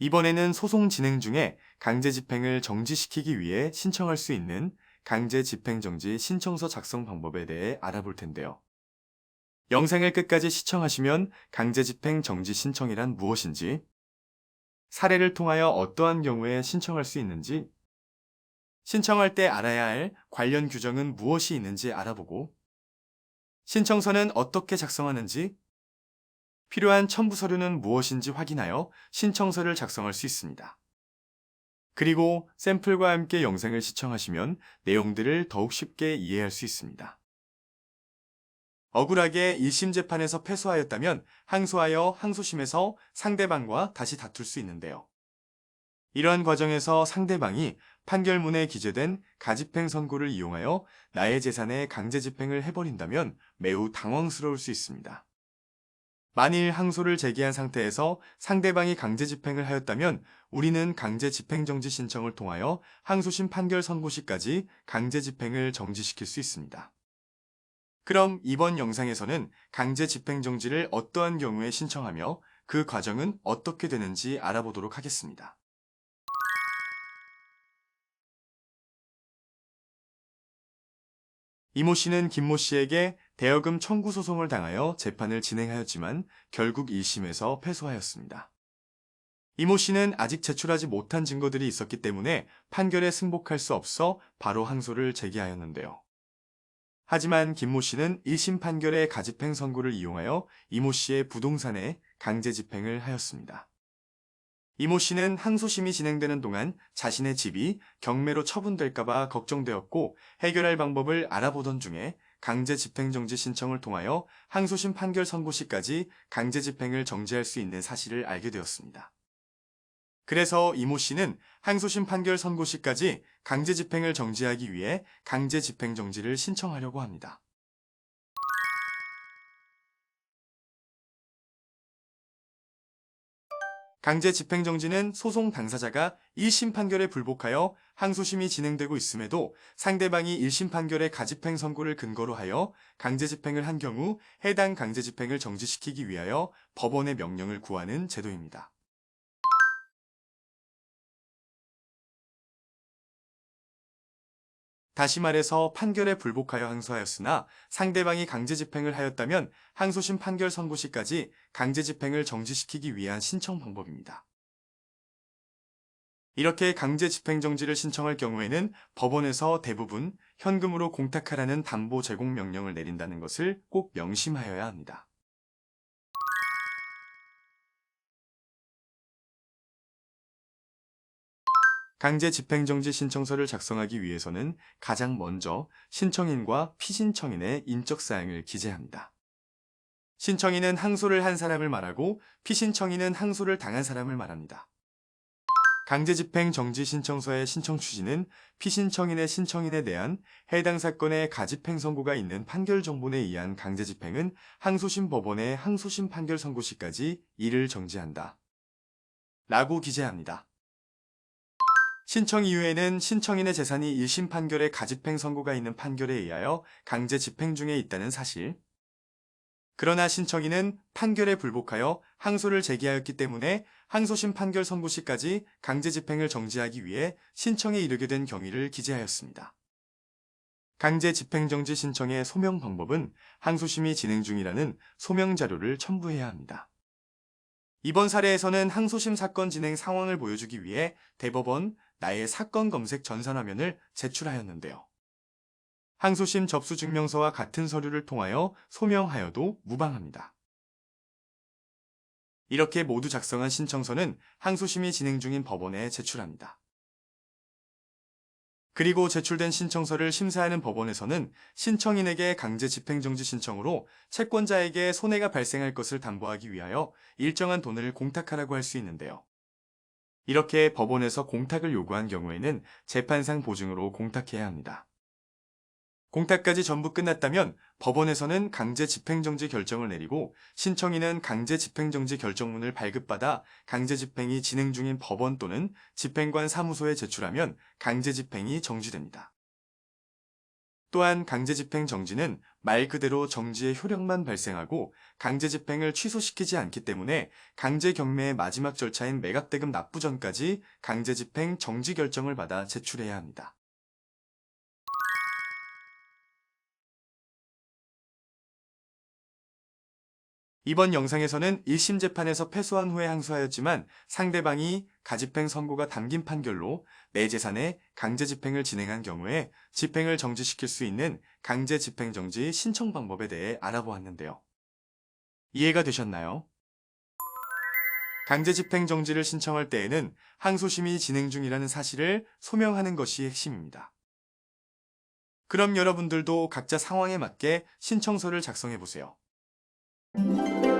이번에는 소송 진행 중에 강제 집행을 정지시키기 위해 신청할 수 있는 강제 집행 정지 신청서 작성 방법에 대해 알아볼 텐데요. 영상을 끝까지 시청하시면 강제 집행 정지 신청이란 무엇인지, 사례를 통하여 어떠한 경우에 신청할 수 있는지, 신청할 때 알아야 할 관련 규정은 무엇이 있는지 알아보고, 신청서는 어떻게 작성하는지, 필요한 첨부 서류는 무엇인지 확인하여 신청서를 작성할 수 있습니다. 그리고 샘플과 함께 영상을 시청하시면 내용들을 더욱 쉽게 이해할 수 있습니다. 억울하게 1심 재판에서 패소하였다면 항소하여 항소심에서 상대방과 다시 다툴 수 있는데요. 이러한 과정에서 상대방이 판결문에 기재된 가집행 선고를 이용하여 나의 재산에 강제 집행을 해버린다면 매우 당황스러울 수 있습니다. 만일 항소를 제기한 상태에서 상대방이 강제 집행을 하였다면 우리는 강제 집행 정지 신청을 통하여 항소심 판결 선고 시까지 강제 집행을 정지시킬 수 있습니다. 그럼 이번 영상에서는 강제 집행 정지를 어떠한 경우에 신청하며 그 과정은 어떻게 되는지 알아보도록 하겠습니다. 이모 씨는 김모 씨에게 대여금 청구 소송을 당하여 재판을 진행하였지만 결국 1심에서 패소하였습니다. 이모 씨는 아직 제출하지 못한 증거들이 있었기 때문에 판결에 승복할 수 없어 바로 항소를 제기하였는데요. 하지만 김모 씨는 1심 판결의 가집행 선고를 이용하여 이모 씨의 부동산에 강제 집행을 하였습니다. 이모 씨는 항소심이 진행되는 동안 자신의 집이 경매로 처분될까봐 걱정되었고 해결할 방법을 알아보던 중에 강제 집행정지 신청을 통하여 항소심 판결 선고 시까지 강제 집행을 정지할 수 있는 사실을 알게 되었습니다. 그래서 이모 씨는 항소심 판결 선고 시까지 강제 집행을 정지하기 위해 강제 집행 정지를 신청하려고 합니다. 강제 집행정지는 소송 당사자가 1심 판결에 불복하여 항소심이 진행되고 있음에도 상대방이 1심 판결의 가집행 선고를 근거로 하여 강제 집행을 한 경우 해당 강제 집행을 정지시키기 위하여 법원의 명령을 구하는 제도입니다. 다시 말해서 판결에 불복하여 항소하였으나 상대방이 강제 집행을 하였다면 항소심 판결 선고 시까지 강제 집행을 정지시키기 위한 신청 방법입니다. 이렇게 강제 집행 정지를 신청할 경우에는 법원에서 대부분 현금으로 공탁하라는 담보 제공 명령을 내린다는 것을 꼭 명심하여야 합니다. 강제 집행정지 신청서를 작성하기 위해서는 가장 먼저 신청인과 피신청인의 인적사항을 기재합니다. 신청인은 항소를 한 사람을 말하고 피신청인은 항소를 당한 사람을 말합니다. 강제집행 정지 신청서의 신청 취지는 피신청인의 신청인에 대한 해당 사건의 가집행 선고가 있는 판결 정본에 의한 강제집행은 항소심 법원의 항소심 판결 선고 시까지 이를 정지한다. 라고 기재합니다. 신청 이후에는 신청인의 재산이 1심 판결의 가집행 선고가 있는 판결에 의하여 강제 집행 중에 있다는 사실. 그러나 신청인은 판결에 불복하여 항소를 제기하였기 때문에 항소심 판결 선고 시까지 강제 집행을 정지하기 위해 신청에 이르게 된 경위를 기재하였습니다. 강제 집행정지 신청의 소명 방법은 항소심이 진행 중이라는 소명 자료를 첨부해야 합니다. 이번 사례에서는 항소심 사건 진행 상황을 보여주기 위해 대법원 나의 사건 검색 전산화면을 제출하였는데요. 항소심 접수 증명서와 같은 서류를 통하여 소명하여도 무방합니다. 이렇게 모두 작성한 신청서는 항소심이 진행 중인 법원에 제출합니다. 그리고 제출된 신청서를 심사하는 법원에서는 신청인에게 강제 집행정지 신청으로 채권자에게 손해가 발생할 것을 담보하기 위하여 일정한 돈을 공탁하라고 할 수 있는데요. 이렇게 법원에서 공탁을 요구한 경우에는 재판상 보증으로 공탁해야 합니다. 공탁까지 전부 끝났다면 법원에서는 강제 집행정지 결정을 내리고 신청인은 강제 집행정지 결정문을 발급받아 강제 집행이 진행 중인 법원 또는 집행관 사무소에 제출하면 강제 집행이 정지됩니다. 또한 강제 집행 정지는 말 그대로 정지의 효력만 발생하고 강제 집행을 취소시키지 않기 때문에 강제 경매의 마지막 절차인 매각대금 납부 전까지 강제 집행 정지 결정을 받아 제출해야 합니다. 이번 영상에서는 1심 재판에서 패소한 후에 항소하였지만 상대방이 가집행 선고가 담긴 판결로 내 재산에 강제 집행을 진행한 경우에 집행을 정지시킬 수 있는 강제 집행 정지 신청 방법에 대해 알아보았는데요. 이해가 되셨나요? 강제 집행 정지를 신청할 때에는 항소심이 진행 중이라는 사실을 소명하는 것이 핵심입니다. 그럼 여러분들도 각자 상황에 맞게 신청서를 작성해 보세요. Música